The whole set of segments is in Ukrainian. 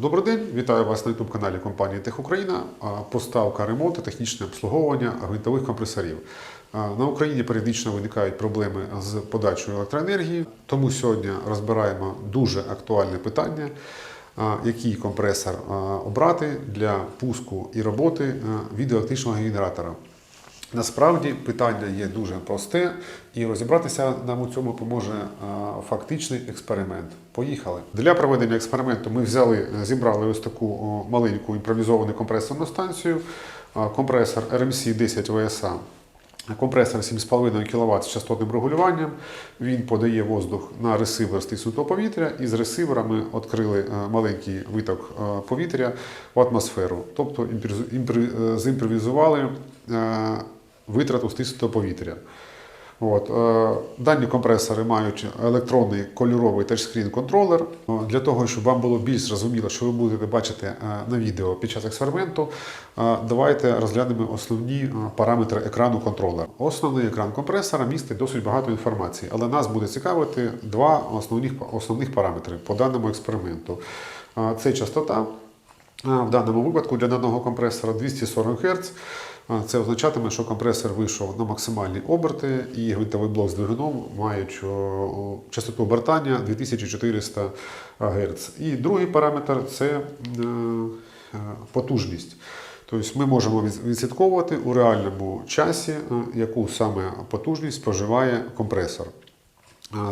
Добрий день, вітаю вас на youtube каналі компанії Тех Україна. Поставка, ремонт та технічне обслуговування гвинтових компресорів. На Україні періодично виникають проблеми з подачею електроенергії, тому сьогодні розбираємо дуже актуальне питання, який компресор обрати для пуску і роботи від електричного генератора. Насправді питання є дуже просте, і розібратися нам у цьому допоможе а, фактичний експеримент. Поїхали. Для проведення експерименту ми взяли, зібрали ось таку маленьку імпровізовану компресорну станцію, компресор RMC 10 VSA. Компресор 7,5 кВт з частотним регулюванням. Він подає воздух на ресивер стиснутого повітря, і з ресивера ми відкрили е, маленький виток е, повітря в атмосферу. Тобто е, зімпровізували е, витрату стиснутого повітря. От, е, дані компресори мають електронний кольоровий тачскрін контролер. Е, Для того, щоб вам було більш зрозуміло, що ви будете бачити е, на відео під час експерименту, давайте розглянемо основні параметри екрану контролера. Основний екран компресора містить досить багато інформації, але нас буде цікавити два основних, основних параметри по даному експерименту. Це частота. В даному випадку для даного компресора 240 Гц. Це означатиме, що компресор вийшов на максимальні оберти, і гвинтовий блок з двигуном мають частоту обертання 2400 Гц. І другий параметр це е, потужність. Тобто ми можемо відслідковувати у реальному часі, е, яку саме потужність споживає компресор.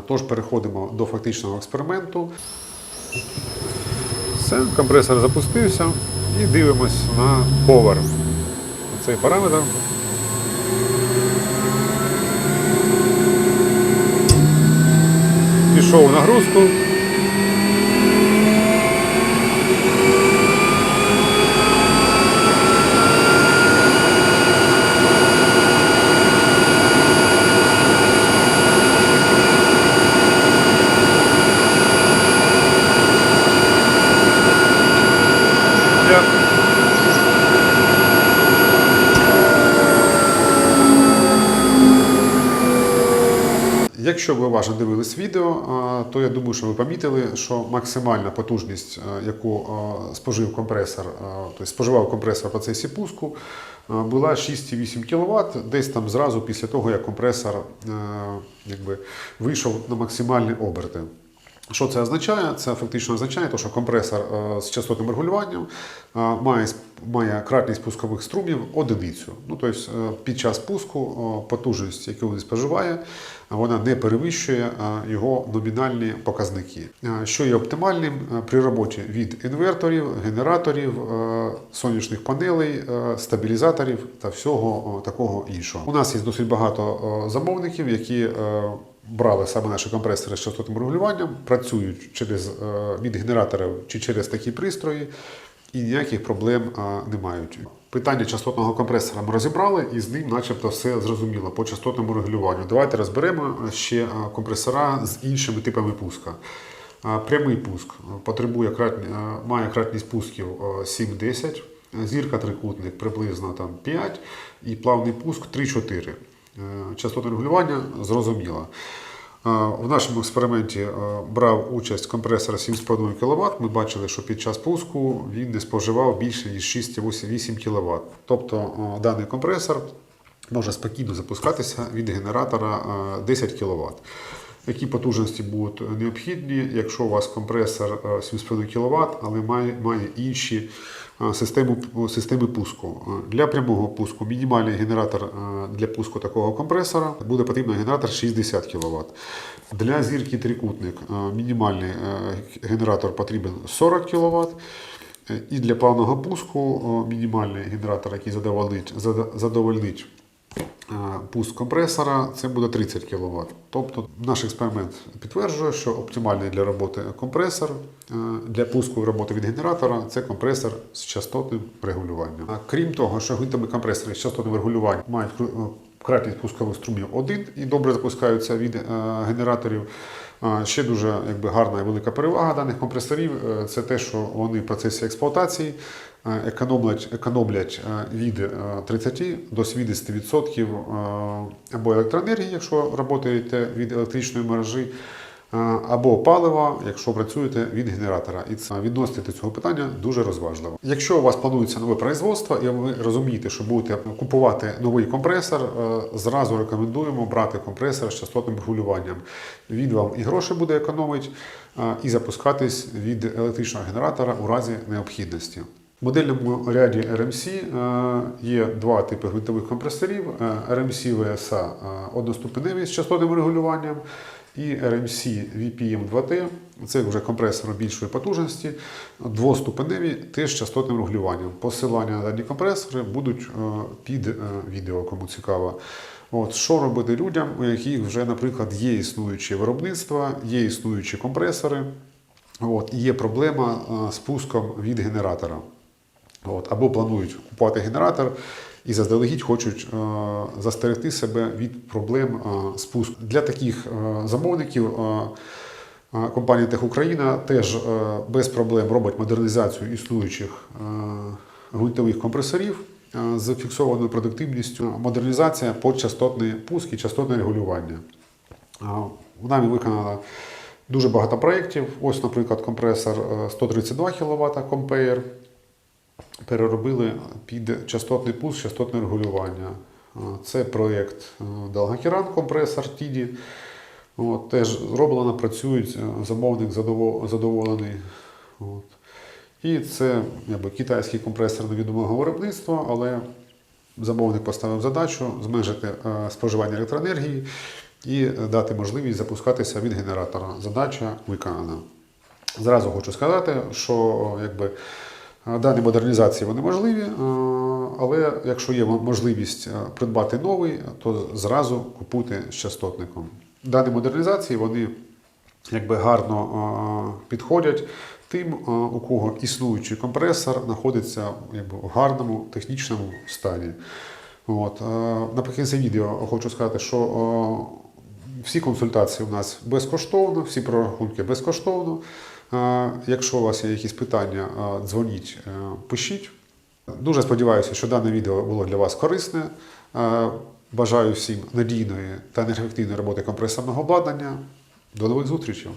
Тож переходимо до фактичного експерименту. Все, компресор запустився і дивимось на повер. Цей параметр. Пішов нагрузку. Для Якщо ви уважно дивились відео, то я думаю, що ви помітили, що максимальна потужність, яку спожив компресор, тобто споживав компресор в процесі пуску, була 6,8 кВт, десь там зразу після того, як компресор якби, вийшов на максимальні оберти. Що це означає? Це фактично означає, те, що компресор е, з частотним регулюванням е, має, має кратність пускових струмів одиницю. Ну, тобто під час пуску потужність, яку він споживає, вона не перевищує його номінальні показники, що є оптимальним при роботі від інверторів, генераторів, сонячних панелей, стабілізаторів та всього такого іншого. У нас є досить багато замовників, які брали саме наші компресори з частотним регулюванням, працюють через е, від генераторів чи через такі пристрої, і ніяких проблем е, не мають. Питання частотного компресора ми розібрали, і з ним, начебто, все зрозуміло по частотному регулюванню. Давайте розберемо ще е, компресора з іншими типами пуска. Прямий пуск потребує має кратність пусків е, 7-10, зірка трикутник приблизно там 5 і плавний пуск 3-4. Е, Частота регулювання зрозуміла. Е, В нашому експерименті е, брав участь компресор 7,5 кВт. Ми бачили, що під час пуску він не споживав більше ніж 6-8 кВт. Тобто даний компресор може спокійно запускатися від генератора е, 10 кВт. Які потужності будуть необхідні, якщо у вас компресор е, 7,5 кВт, але має, має інші е, системи, системи пуску. Е, Для прямого пуску мінімальний генератор е, для пуску такого компресора буде потрібен генератор 60 кВт. Для зірки трикутник е, мінімальний е, генератор потрібен 40 кВт. Е, І для плавного пуску мінімальний генератор, який задовольнить, задовольнить е, пуск компресора, це буде 30 кВт. Тобто наш експеримент підтверджує, що оптимальний для роботи компресор е, для пуску роботи від генератора це компресор з частотним регулюванням. Крім того, що гвинтами компресори з частотним регулюванням мають кратність пускових струмів один і добре запускаються від е, генераторів. Ще дуже якби, гарна і велика перевага даних компресорів е, це те, що вони в процесі експлуатації е, економлять, економлять від е, 30 до 70% е, або електроенергії, якщо працюєте від електричної мережі, або палива, якщо працюєте від генератора. І це відносити до цього питання дуже розважливо. Якщо у вас планується нове производство, і ви розумієте, що будете купувати новий компресор, е, зразу рекомендуємо брати компресор з частотним регулюванням. Він вам і гроші буде економити, е, і запускатись від електричного генератора у разі необхідності. В модельному ряді RMC е, є два типи гвинтових компресорів: е, RMC VSA е, одноступеневі з частотним регулюванням і RMC VPM 2T. Це вже компресори більшої потужності, двоступеневі теж частотним регулюванням. Посилання на дані компресори будуть е, під е, відео, кому цікаво. От, що робити людям, у яких вже, наприклад, є існуючі виробництва, є існуючі компресори, от, є проблема е, з пуском від генератора. От, або планують купувати генератор і заздалегідь хочуть е, застерегти себе від проблем е, спуску. Для таких е, замовників компанія Тех Україна теж без проблем робить модернізацію існуючих гвинтових компресорів з фіксованою продуктивністю, модернізація під частотний пуск і частотне регулювання. А, Нами виконано дуже багато проєктів. Ось, наприклад, компресор е, 132 кВт Compare переробили під частотний пуск, частотне регулювання. Це проєкт е, Далгакеран компресор TIDI. От, теж зроблено, працюють, е, замовник задоволений. От. І це якби, китайський компресор невідомого виробництва, але замовник поставив задачу зменшити е, споживання електроенергії і дати можливість запускатися від генератора. Задача виконана. Зразу хочу сказати, що якби, дані модернізації вони можливі, але якщо є можливість придбати новий, то зразу купуйте з частотником. Дані модернізації вони якби гарно підходять тим, у кого існуючий компресор знаходиться якби, в гарному технічному стані. От. Наприкінці відео хочу сказати, що всі консультації у нас безкоштовно, всі прорахунки безкоштовно. Якщо у вас є якісь питання, дзвоніть, е, пишіть. Дуже сподіваюся, що дане відео було для вас корисне. Бажаю всім надійної та енергоефективної роботи компресорного обладнання. До нових зустрічей!